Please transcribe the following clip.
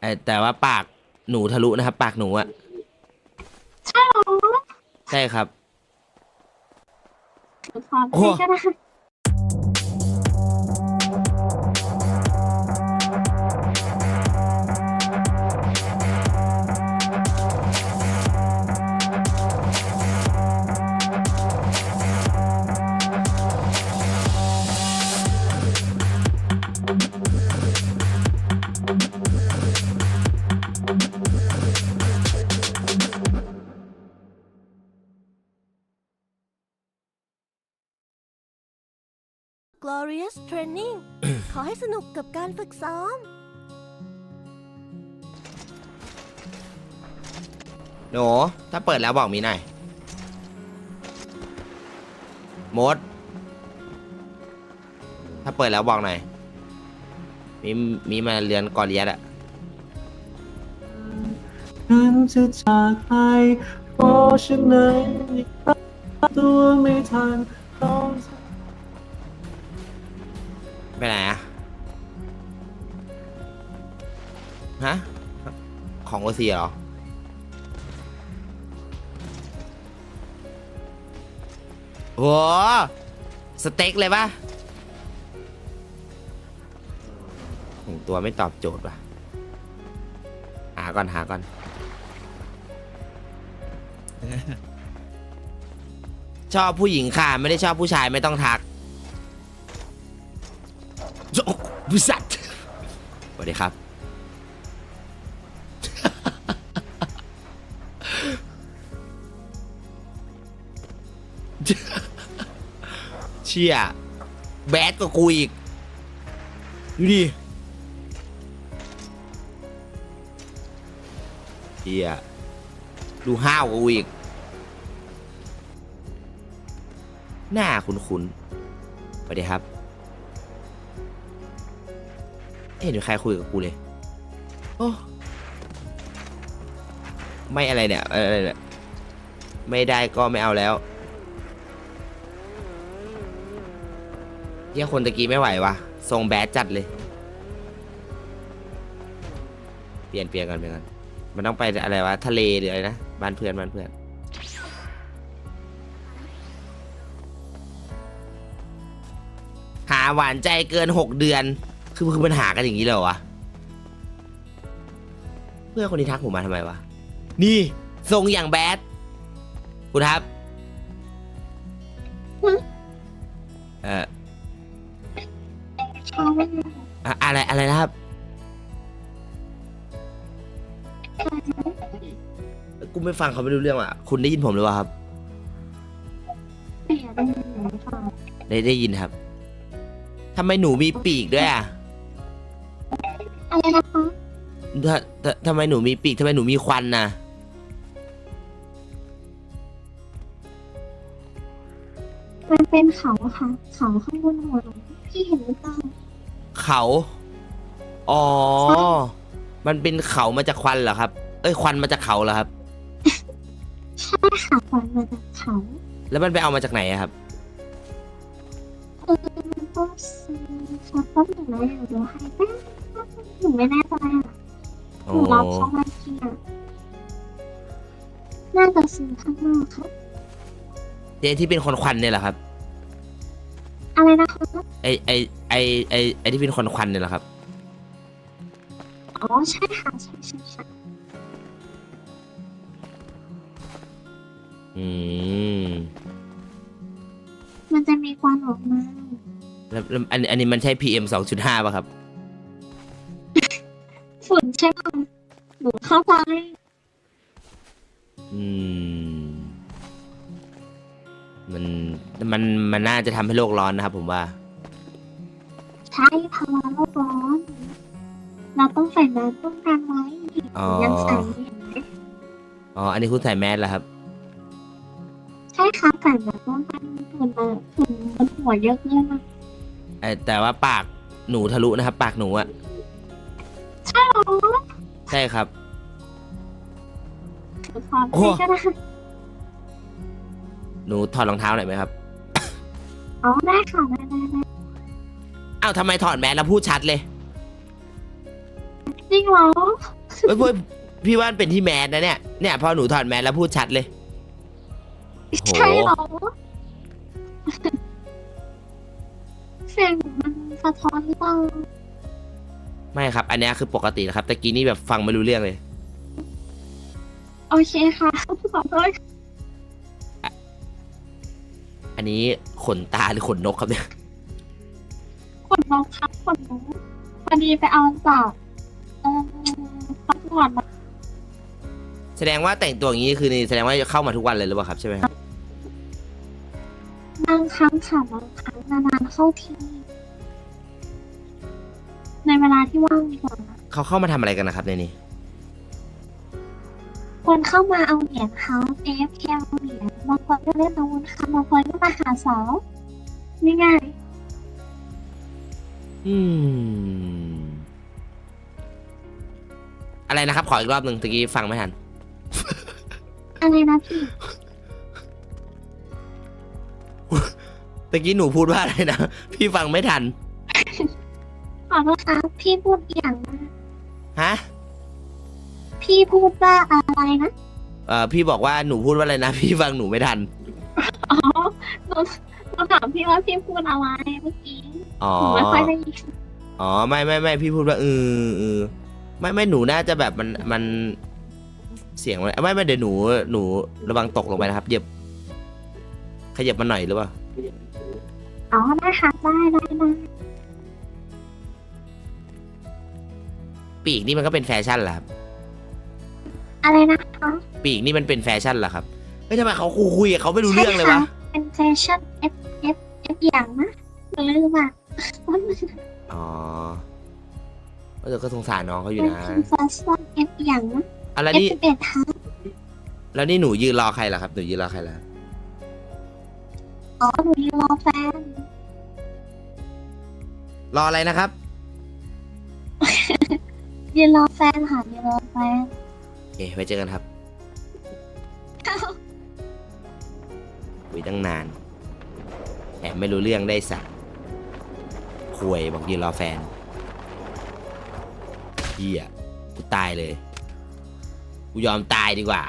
เอ่อแต่ว่าปากหนูทะลุนะครับ ปากหนูอะใช่เหรอใช่ครับหนูถอนโอ้ให้ก็ได้ Glorious Training ขอให้สนุกกับการฝึกซ้อม หนูถ้าเปิดแล้วบอกมีหน่อยมด ถ้าเปิดแล้วบอกหน่อย มีมีมาเรือนกอเลียดอะฉันจะจากไปเพราะฉันนั้นตั้งตัวไม่ทันต้อง ไปไหนอะฮะ ของโอซีเหรอ โห สเต็กเลยปะแต่งตัวไม่ตอบโจทย์ว่ะหาก่อนหาก่อน ชอบผู้หญิงค่ะ ไม่ได้ชอบผู้ชายไม่ต้องทัก โอ้บริษัทสวัสดีครับ เชี่ย แบดกว่ากูอีก ดูดิเชี่ย ดูห้าวกว่ากูอีก หน้าคุ้นๆสวัสดีครับ ไม่เห็นมีใครคุยกับกูเลย โอ้ไม่อะไรเนี่ยอออะไรเนี่ยไม่ได้ก็ไม่เอาแล้วเยี่ยคนตะกี้ไม่ไหววะทรงแบดจัดเลย เปลี่ยนเปลี่ยนกันเปลี่ยนกันมันต้องไปอะไรวะทะเลหรืออะไรนะบ้านเพื่อนบ้านเพื่อนหาหวานใจเกินหกเดือน คือคือมันหากันอย่างนี้เลยเหรอวะ เพื่อนคนนี้ทักผมมาทำไมวะ นี่ทรงอย่างแบดคุณครับ เอ่อชอบมากอะอะไรอะไรนะครับ กูไม่ฟังเขาไม่รู้เรื่องอะ คุณได้ยินผมหรือเปล่าครับแต่อยากได้ยินหนูฟังได้ได้ยินครับทำไมหนูมีปีกด้วยอะ อะไรนะคะถ้าถ้าทำไมหนูมีปีกทำไมหนูมีควันน่ะ มันเป็นเขาค่ะ เขาข้างบนหัวหนูพี่เห็นหรือเปล่า เขา อ๋อมันเป็นเขามาจากควันเหรอครับ เอ้ยควันมาจากเขาเหรอครับ ใช่ค่ะควันมาจากเขาแล้วมันไปเอามาจากไหนอะครับ เออมันก็ซื้อช็อปก็หนูนะเดี๋ยวดูให้แป๊บ หนูไม่แน่ใจอะหอ๋อนูรับเขามาเที่ยวน่าจะซื้อข้างนอกค่ะ เจ๊ที่เป็นคนควันเนี่ยเหรอครับอะไรนะคะไอไอไอไอไอที่เป็นคนควันเนี่ยเหรอครับอ๋อใช่ค่ะใช่ใช่ใช่อืมมันจะมีควันออกมาแล้วแล้วอันอันนี้มันใช่ PM สองจุดห้าป่ะครับ เข้าใจอืม มันมันมันน่าจะทำให้โลกร้อนนะครับผมว่า ใช่ภาวะโลกร้อน เราต้องใส่แมสป้องกันไว้อ๋อ ยังใส่เห็นไหมอ๋อ อันนี้คุณใส่แมสแล้วครับ ใช่ค่ะใส่แมสป้องกันฝุ่นมาฝุ่นบนหัวเยอะเกินอะเอ่อแต่ว่าปากหนูทะลุนะครับ ปากหนูอะใช่เหรอใช่ครับ หนูถอนโอ้ให้ก็ได้หนูถอดรองเท้าหน่อยไหมครับ อ๋อได้ค่ะได้ได้ได้อ้าวทำไมถอดแมสแล้วพูดชัดเลยจริริงเหรอเอ้ยพวกพี่ว่ามันเป็นที่แมสนะเนี่ย เนี่ยพอหนูถอดแมสแล้วพูดชัดเลยโอ้โหใช่เหรอเสียงมันสะท้อนหรือเปล่า ไม่ครับ อันเนี้ยคือปกตินะครับ ตะกี้นี่แบบฟังไม่รู้เรื่องเลย โอเคค่ะขอโทษอันนี้ขนตาหรือขนนกครับเนี่ย ขนนกครับขนนกพอดีไปเอาจากเอ่อตำรวจมาแสดงว่าแต่งตัวอย่างนี้คือนี่แสดงว่าเข้ามาทุกวันเลยหรือเปล่าครับใช่ไหมครับ บางครั้งค่ะบางครั้งนานๆเข้าที ในเวลาที่ว่างดีกว่า เขาเข้ามาทำอะไรกันนะครับในนี้ คนเข้ามาเอาเหรียญครับ AFK เอาเหรียญบางคนก็เล่นอาวุธค่ะบางคนก็มาหาสาวง่ายอืม อะไรนะครับ ขออีกรอบหนึ่งตะกี้ฟังไม่ทัน ๆอะไรนะพี่ตะกี้หนูพูดว่าอะไรนะ พี่ฟังไม่ทัน ขอโทษครับพี่พูดอย่างนะฮะ พี่พูดว่าอะไรนะเอ่อพี่บอกว่าหนูพูดว่าอะไรนะ พี่ฟังหนูไม่ทัน อ๋อหนูหนูถามพี่ว่าพี่พูดอะไรเมื่อกี้อ๋อ หนูไม่ค่อยได้ยินอ๋อไม่ไม่ไม่พี่พูดว่าเออเออไม่ไม่หนูน่าจะแบบมันมันเสียงมันไม่ไม่เดี๋ยวหนูหนูระวังตกลงไปนะครับเหยียบขยับมาหน่อยหรือเปล่าอ๋อได้ค่ะได้ได้ได้ปีกนี่มันก็เป็นแฟชั่นเหรอครับ อะไรนะคะปีกนี่มันเป็นแฟชั่นเหรอครับเฮ้ยทำไมเขาคุยคุยกับเขาไม่รู้เรื่องเลยวะใช่ค่เป็นแฟชั่น F F F อย่างนะหนูลืมอะอ๋อเออก็สงสารน้องเขาอยู่เป็นนะ แฟชั่น F อย่างนะอะแล้ว F นี่ สิบเอ็ดครับแล้วนี่หนูยืนรอใครเหรอครับ หนูยืนรอใครเหรอครับอ๋อหนูยืนรอแฟนรออะไรนะครับ ยืนรอแฟนค่ะยืนรอแฟนโอ เคไว้เจอกันครับคุยตั้งนานแอบไม่รู้เรื่องได้สักคุยบอกยืนรอแฟนเฮียกูตายเลย กูยอมตายดีกว่า